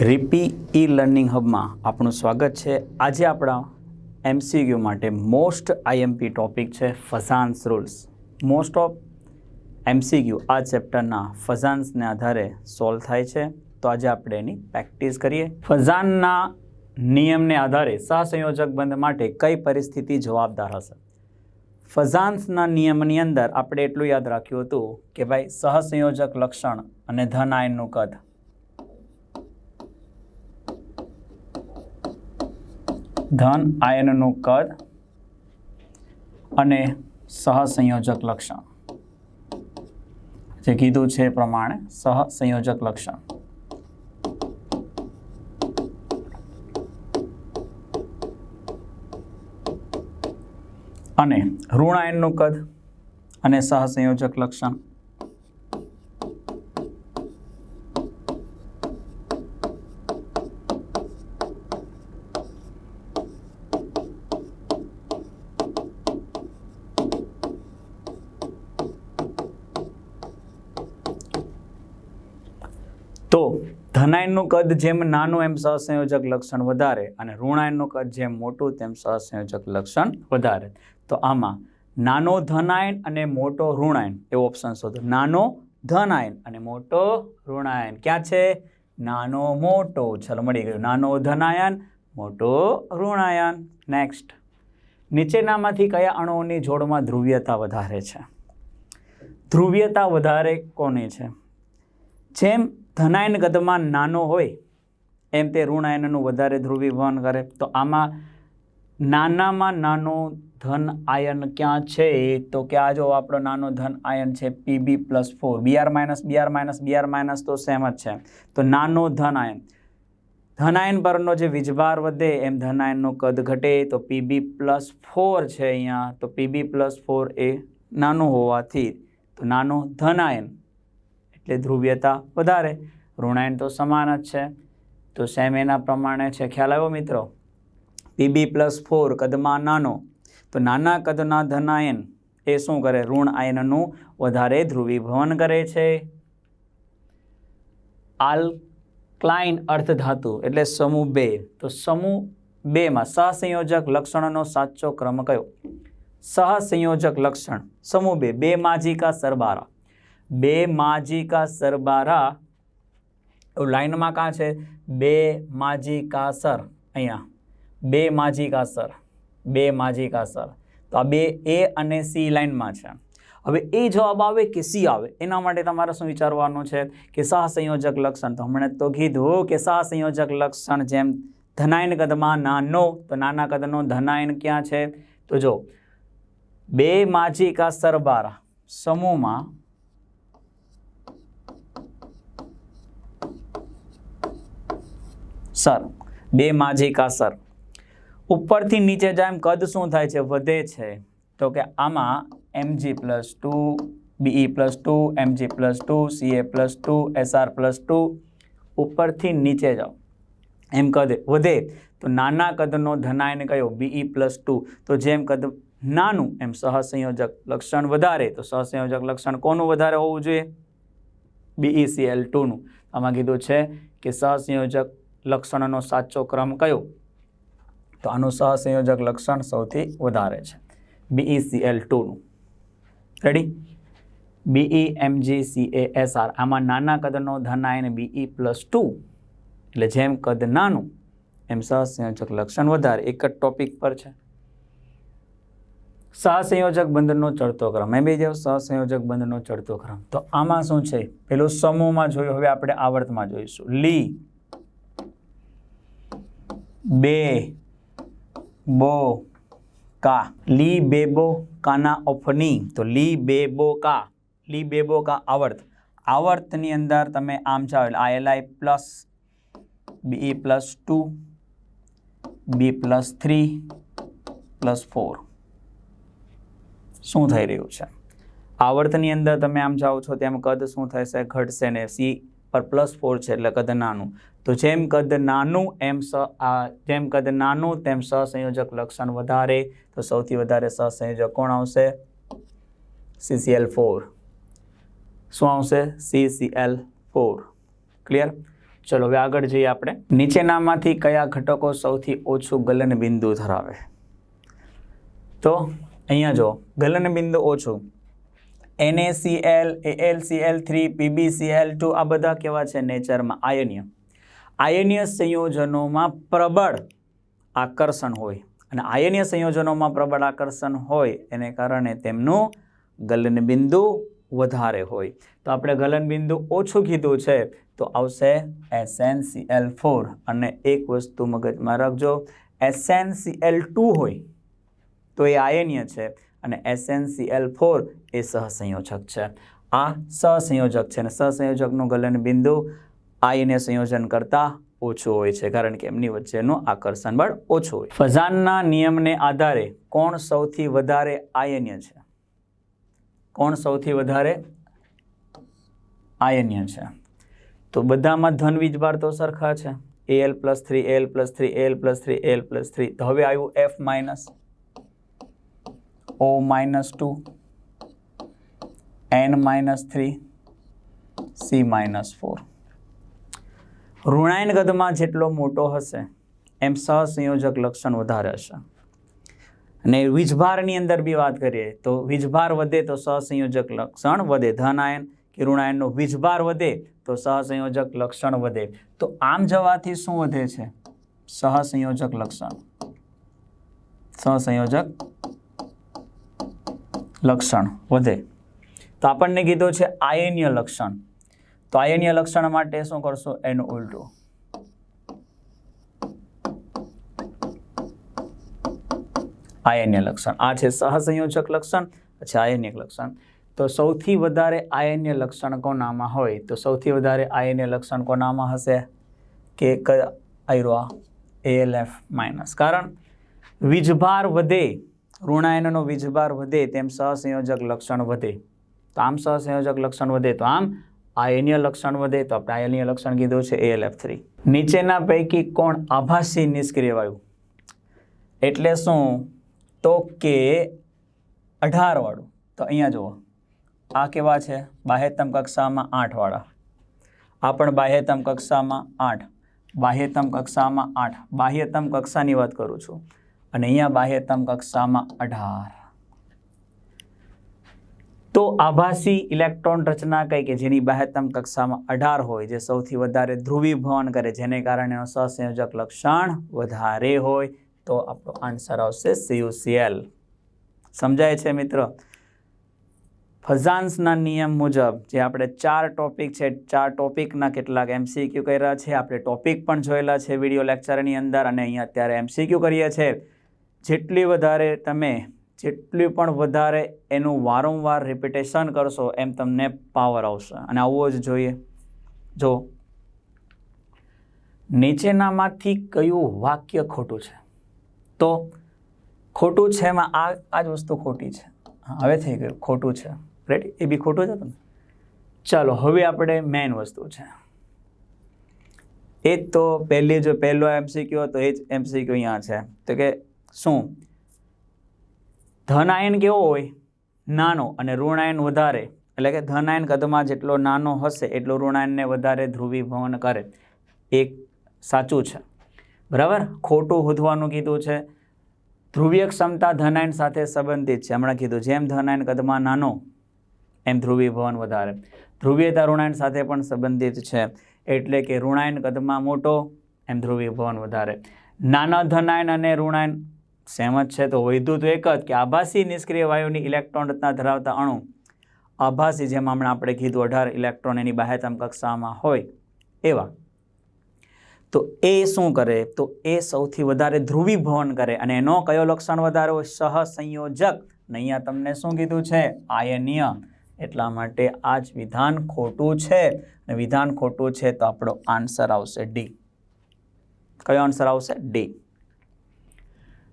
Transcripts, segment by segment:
રીપી e learning હબમાં આપણું સ્વાગત છે. આજે આપણા એમસીક્યુ માટે મોસ્ટ આઈએમપી ટોપિક છે Fajans rules. Most of MCQ આ ચેપ્ટરના ફઝાન્સને આધારે સોલ્વ થાય છે. તો આજે આપણે એની પ્રેક્ટિસ કરીએ. ફઝાનના નિયમને આધારે સહસંયોજક બંધ માટે કઈ પરિસ્થિતિ જવાબદાર હશે? ફઝાન્સના નિયમની અંદર આપણે એટલું યાદ રાખ્યું હતું કે ભાઈ સહસંયોજક લક્ષણ અને ધન આયનનું કદ ધન, આયનનું કદ અને સહસંયોજક લક્ષણ. જે કીધું છે એ પ્રમાણે સહસંયોજક લક્ષણ. અને ઋણ આયનનું કદ અને સહસંયોજક લક્ષણ. તો ધનાયનનું કદ જેમ નાનું એમ સહસંયોજક લક્ષણ વધારે અને ઋણાયનનું કદ જેમ મોટું તેમ સહસંયોજક લક્ષણ વધારે. તો આમાં નાનો ધનાયન અને મોટો ઋણાયન, એવો ઓપ્શન શોધો. નાનો ધનાયન અને મોટો ઋણાયન. ક્યાં છે? નાનો મોટો. ચલો મળી ગયું. નાનો ધનાયન, મોટો ઋણાયન. નેક્સ્ટ નીચેનામાંથી કયા અણુઓની જોડમાં ધ્રુવ્યતા વધારે છે? ધ્રુવીયતા વધારે કોની છે? જેમ ધનાયન કદમાં નાનો હોય, એમ તે ઋણાયનનું વધારે ધ્રુવીભવન કરે. તો આમાં નાનામાં નાનો ધન આયન ક્યાં છે? તો કે આ જો આપણો નાનો ધન આયન છે, PB plus four. BR minus BR minus BR minus તો સેમ જ છે. તો નાનો ધન આયન. ધનાયન પરનો જે વીજભાર વધે, એમ ધનાયનનું કદ ઘટે. તો પીબી પ્લસ ફોર છે અહીંયા. તો પીબી પ્લસ ફોર એ નાનું હોવાથી, તો નાનો ધન આયન. એટલે ધ્રુવ્યતા વધારે. ઋણાયન તો સમાન જ છે. તો સેમ એના પ્રમાણે છે. ખ્યાલ આવ્યો મિત્રો? પીબી પ્લસ ફોર કદમાં નાનો. તો નાના કદના ધનાયન એ શું કરે? ઋણ આયનનું વધારે ધ્રુવીભવન કરે છે. આલ્કલાઇન અર્ધધાતુ એટલે સમૂહ બે. તો સમૂહ બેમાં સહસંયોજક લક્ષણોનો સાચો ક્રમ કયો? સહસંયોજક લક્ષણ સમૂહ બે. બે માજીકા સરબારા બે માજિકા સરબારા લાઇનમાં કાં છે? બે માજીકા સર, અહીંયા. બે માજીકા સર, બે માજીકા સર. તો આ બે એ અને સી લાઇનમાં છે. હવે એ જવાબ આવે કે સી આવે? એના માટે તમારે શું વિચારવાનું છે? કે સહસંયોજક લક્ષણ? તો હમણાં તો કીધું કે સહસંયોજક લક્ષણ જેમ ધનાયન કદમાં નાનો, તો નાના કદનો ધનાયન ક્યાં છે? તો જો, બે માજીકા સરબારા, સમૂહમાં સર, બે માજિકા, સર. ઉપરથી નીચે જાય એમ કદ શું થાય છે? વધે છે. તો કે આમાં MG plus two BE plus two MG plus two CA plus two SR plus two ઉપરથી નીચે જાઓ. એમ કદ વધે. તો નાના કદનો ધનાયન કયો? બીઈ પ્લસ ટુ તો જેમ કદ નાનું, એમ સહસંયોજક લક્ષણ વધારે. તો સહસંયોજક લક્ષણ કોનું વધારે હોવું જોઈએ? બીઈસીએલ ટુનું આમાં કીધું છે કે સહસંયોજક લક્ષણનો સાચો ક્રમ કયો? તો આનું સહસંયોજક લક્ષણ સૌથી વધારે છે. BECL ટુનું ready BE MG C A S R આમાં નાના કદનો ધનાયન બીઈ પ્લસ ટુ એટલે જેમ કદ નાનું, એમ સહસંયોજક લક્ષણ વધારે. એક જ ટોપિક પર છે. સહસંયોજક બંધનો ચડતો ક્રમ. એમ બી જેવો સહસંયોજક બંધનો ચડતો ક્રમ. તો આમાં શું છે? પેલું સમૂહમાં જોયું. હવે આપણે આવર્તમાં જોઈશું. લી. બે, બો, કા. લી બેબો કાના ઓફની તો લી બેબો કા. લી બેબો કા, આવર્ત. આવર્તની અંદર તમે આમ જાઓ એટલે I plus B plus two B plus three plus four શું થઈ રહ્યું છે? આવર્તની અંદર તમે આમ જાઓ છો તેમ કદ શું થશે? ઘટશે ને સી પર પ્લસ ફોર છે એટલે કદ નાનું. તો જેમ કદ નાનું, એમ સ, આ જેમ કદ નાનું, તેમ સહસંયોજક લક્ષણ વધારે. તો સૌથી વધારે સહસંયોજક કોણ આવશે? સીસીએલ ફોર શું આવશે? સીસીએલ ફોર ક્લિયર ચલો, હવે આગળ જઈએ આપણે. નીચેનામાંથી કયા ઘટકો સૌથી ઓછું ગલન બિંદુ ધરાવે? તો, અહીંયા જો ગલન બિંદુ ઓછું. NaCl ALCL three PBCL two આ બધા કેવા છે? નેચરમાં આયનીય. આયનીય સંયોજનોમાં પ્રબળ આકર્ષણ હોય. અને આયનીય સંયોજનોમાં પ્રબળ આકર્ષણ હોય એને કારણે તેમનું ગલનબિંદુ વધારે હોય. તો આપણે ગલનબિંદુ ઓછું કીધું છે, તો આવશે એસએનસીએલ ફોર અને એક વસ્તુ મગજમાં રાખજો એસએનસીએલ ટુ હોય તો એ આયનીય છે. અને એસએનસીએલ ફોર એ સહસંયોજક છે. આ સહસંયોજક છે અને સહસંયોજકનું ગલન બિંદુ આઈને સંયોજન કરતાં ઓછું હોય છે, કારણ કે એમની વચ્ચેનું આકર્ષણ બળ ઓછું હોય. ફઝાનના નિયમને આધારે કોણ સૌથી વધારે આયન્ય છે? કોણ સૌથી વધારે આયન્ય છે? તો બધામાં ધન વીજભાર તો સરખા છે. L plus three L plus three L plus three L plus three તો હવે આવ્યું F minus O minus two N minus three, C minus four. ઋણાયન કદમાં જેટલો મોટો હશે, એમ સહસંયોજક લક્ષણ વધારે હશે. અને વીજભારની અંદર બી વાત કરીએ, તો વીજભાર વધે તો સહસંયોજક લક્ષણ વધે. ધન આયન કે ઋણાયનનો વીજભાર વધે તો સહસંયોજક લક્ષણ વધે. તો આમ જવાથી શું વધે છે? સહસંયોજક લક્ષણ. સહસંયોજક લક્ષણ વધે. તો આપણને કીધું છે આયનીય લક્ષણ. તો આયનીય લક્ષણ માટે શું કરશો? એનું ઉલટું. આયનીય લક્ષણ. આ છે સહસંયોજક લક્ષણ પછી આયન્ય લક્ષણ. તો સૌથી વધારે આયન્ય લક્ષણ કોનામાં હોય? તો સૌથી વધારે આયન્ય લક્ષણ કોનામાં હશે? કે આયરો એએલએફ માઇનસ. કારણ વીજભાર વધે, ઋણાયનનો વીજભાર વધે, તેમ સહસંયોજક લક્ષણ વધે. તો આમ સહસંયોજક લક્ષણ વધે તો આમ આયનીય લક્ષણ વધે તો આપણે આયનીય લક્ષણ કીધું છે એએલએફ થ્રી નીચેના પૈકી કોણ આભાસી નિષ્ક્રિય વાયુ? એટલે શું? તો કે અઢારવાળું તો અહીંયા જુઓ. આ કેવા છે? બાહ્યતમ કક્ષામાં આઠવાળા આ પણ બાહ્યતમ કક્ષામાં આઠ. બાહ્યતમ કક્ષામાં આઠ. બાહ્યતમ કક્ષાની વાત કરું છું. અને અહીંયા બાહ્યતમ કક્ષામાં અઢાર. તો આભાસી ઇલેક્ટ્રોન રચના કઈ કે જેની બહેતમ કક્ષામાં અઢાર હોય, જે સૌથી વધારે ધ્રુવીભવન કરે, જેને કારણે એનું સહસંયોજક લક્ષણ વધારે હોય. તો આપણો આન્સર આવશે સીયુસીએલ સમજાય છે મિત્ર? ફઝાન્સના નિયમ મુજબ જે આપણે ચાર ટોપિક છે, ચાર ટોપિકના કેટલાક એમસીક્યુ કર્યા છે, આપણે ટોપિક પણ જોયેલા છે વીડિયો લેક્ચરની અંદર અને અહીંયા અત્યારે એમસીક્યુ કરીએ છીએ જેટલી વધારે તમે જેટલી પણ વધારે એનું વારંવાર રિપીટેશન કરશો, એમ તમને પાવર આવશે. અને આવવો જ જોઈએ. જો, નીચેનામાંથી કયું વાક્ય ખોટું છે? તો ખોટું છે એમાં આ આ જ વસ્તુ ખોટી છે. હવે થઈ ગયું. ખોટું છે. રેડી એ બી ખોટું છે તમને? ચાલો, હવે આપણે મેઇન વસ્તુ છે. એ જ તો પહેલી, જો પહેલો એમસીક્યુ હતો, એ જ એમસીક્યુ અહીંયા છે. તો કે શું? ધન આયન કેવો હોય? નાનો અને ઋણાયન વધારે. એટલે કે ધન આયન કદમાં જેટલો નાનો હશે, એટલો ઋણાયનને વધારે ધ્રુવીભવન કરે. એક સાચું છે. બરાબર? ખોટું શોધવાનું કીધું છે. ધ્રુવીય ક્ષમતા ધનાયન સાથે સંબંધિત છે. હમણાં કીધું, જેમ ધનાયન કદમાં નાનો, એમ ધ્રુવીભવન વધારે. ધ્રુવીયતા ઋણાયન સાથે પણ સંબંધિત છે. એટલે કે ઋણાયન કદમાં મોટો, એમ ધ્રુવીભવન વધારે. નાના ધનાયન અને ઋણાયન સેમ જ છે. તો વૈધું તો એક જ કે આભાસી નિષ્ક્રિય વાયુની ઇલેક્ટ્રોન રચના ધરાવતા અણુ આભાસી, જેમ હમણાં આપણે કીધું, અઢાર ઇલેક્ટ્રોન એની બાહ્યતમ કક્ષામાં હોય એવા. તો એ શું કરે? તો એ સૌથી વધારે ધ્રુવીભવન કરે અને એનો કયો લક્ષણ વધારે હોય? સહસંયોજક. ને અહીંયા તમને શું કીધું છે? આયનીય. એટલા માટે આ જ વિધાન ખોટું છે. અને વિધાન ખોટું છે તો આપણો આન્સર આવશે ડી. કયો આન્સર આવશે? ડી.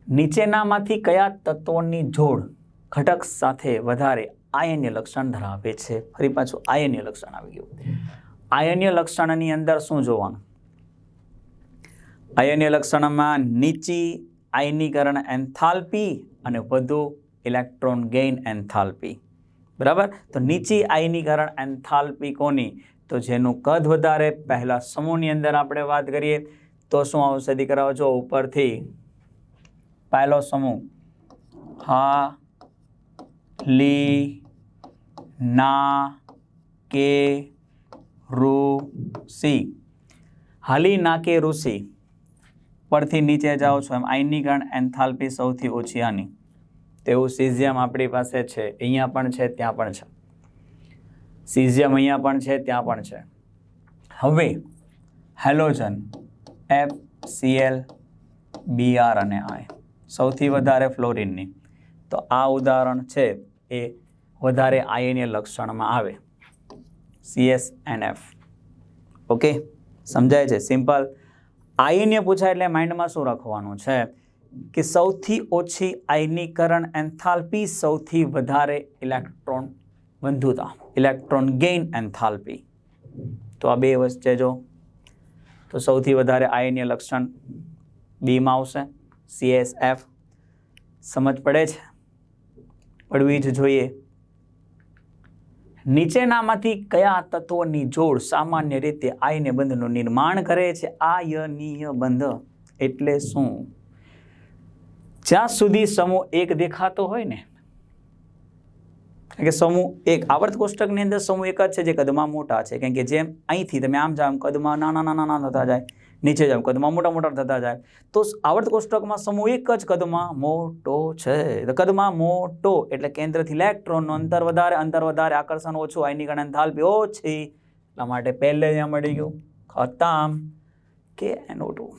નીચેનામાંથી કયા તત્વોની જોડ ઘટક સાથે વધારે આયન્ય લક્ષણ ધરાવે છે? ફરી પાછું આયનીય લક્ષણ આવી ગયું. આયન્ય લક્ષણની અંદર શું જોવાનું? આયન્ય લક્ષણમાં નીચી આયનીકરણ એન્થાલ્પી અને વધુ ઇલેક્ટ્રોન ગેઇન એન્થાલ્પી. બરાબર? તો નીચી આયનીકરણ એન્થાલ્પી કોની? તો જેનું કદ વધારે, પહેલા સમૂહની અંદર આપણે વાત કરીએ, તો શું આવશે દીકરાઓ? જો ઉપરથી પહેલો સમૂહ. હા, લી, ના, કે ઋષિ હાલી ના, કે ઋષિ પરથી નીચે જાઓ છો એમ. આયનીકરણ એન્થાલ્પી સૌથી ઓછી આની. તેવું સિઝિયમ આપણી પાસે છે. અહીંયા પણ છે, ત્યાં પણ છે. સિઝિયમ અહીંયા પણ છે, ત્યાં પણ છે. હવે, હેલોજન, એફ સીએલ બીઆર અને આઈ. સૌથી વધારે ફ્લોરિનની. તો આ ઉદાહરણ છે એ વધારે આયનીય લક્ષણમાં આવે. સીએસ એન એફ ઓકે સમજાય છે? સિમ્પલ આયનીય પૂછાય એટલે માઇન્ડમાં શું રાખવાનું છે? કે સૌથી ઓછી આયનીકરણ એન્થાલ્પી સૌથી વધારે ઇલેક્ટ્રોન બંધુતા. Electron gain enthalpy. તો આ બે વચ્ચે જો. તો સૌથી વધારે આયનીય લક્ષણ બીમાં આવશે. સીએસએફ સમજ પડે છે? પડવી જ જોઈએ. નીચેનામાંથી કયા તત્વોની જોડ સામાન્ય રીતે આયન બંધનું નિર્માણ કરે છે? આયનીય બંધ. એટલે શું? જ્યાં સુધી સમૂહ એક દેખાતો હોય ને કે સમૂહ એક, આવર્ત કોષ્ટકની અંદર સમૂહ એક જ છે, જે કદમાં મોટા છે. કેમ કે જેમ અહીંથી તમે આમ જાઓ કદમાં નાના નાના નાના થતા જાય. નીચે જાઓ, કદમાં મોટા મોટા થતા જાય. તો આવર્ત કોષ્ટકમાં સમૂહ એક જ કદમાં મોટો છે. તો કદમાં મોટો એટલે કેન્દ્રથી ઇલેક્ટ્રોનનું અંતર વધારે અંતર વધારે, આકર્ષણ ઓછું આયનીકરણ એન્થાલ્પી ઓછી. એટલા માટે પહેલે જ્યાં મળી ગયું. ખતમ. કે એનો ટુ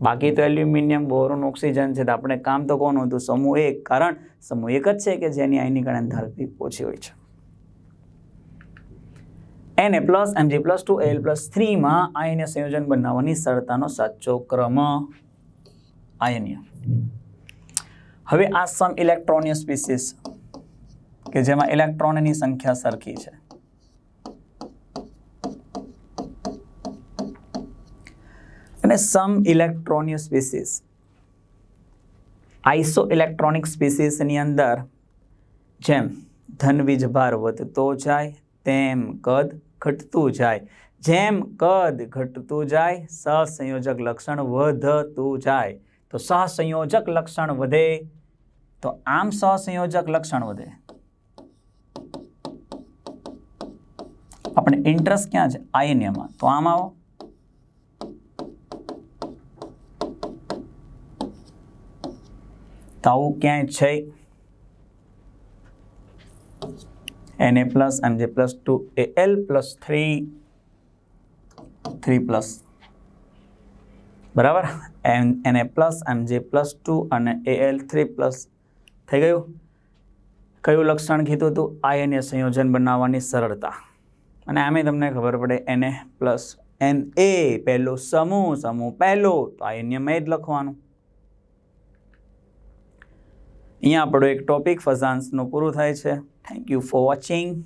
બાકી તો એલ્યુમિનિયમ, બોરોન, ઓક્સિજન છે. તો આપણે કામ તો કોનું હતું સમૂહ એક. કારણ સમૂહ એક જ છે કે જેની આયનીકરણ એન્થાલ્પી ઓછી હોય છે. એને plus MG plus two L plus થ્રીમાં આયનીય સંયોજન બનાવવાની સરળતાનો સાચો ક્રમ આયનીય. હવે આ સમ ઇલેક્ટ્રોનિય સ્પીસીસ કે જેમાં ઇલેક્ટ્રોનની સંખ્યા સરખી છે. અને સમ ઇલેક્ટ્રોનિય સ્પીસીસ આઇસો ઇલેક્ટ્રોનિક સ્પીસીસની અંદર, જેમ ધન વીજભાર વધતો જાય, તેમ કદ ઘટતું જાય. જેમ કદ ઘટતું જાય, સહસંયોજક લક્ષણ વધતું જાય. તો સહસંયોજક લક્ષણ વધે. તો આમ સહસંયોજક લક્ષણ વધે. આપણે ઇન્ટરેસ્ટ ક્યાં છે? આયન્યમાં તો આમ આવો. તો આવું ક્યાંય છે? Na plus Mj plus two A L plus three three plus બરાબર? એમ એને plus M G plus two અને એ એલ થ્રી પ્લસ થઈ ગયું? કયું લક્ષણ કીધું હતું? આયનીય સંયોજન બનાવવાની સરળતા. અને આમે તમને ખબર પડે એને પ્લસ એન એ પહેલો સમૂહ સમૂહ પહેલો, તો આયનીયમાં એ જ લખવાનું. અહીંયા આપણો એક ટોપિક ફઝાન્સનું પૂરું થાય છે. Thank you for watching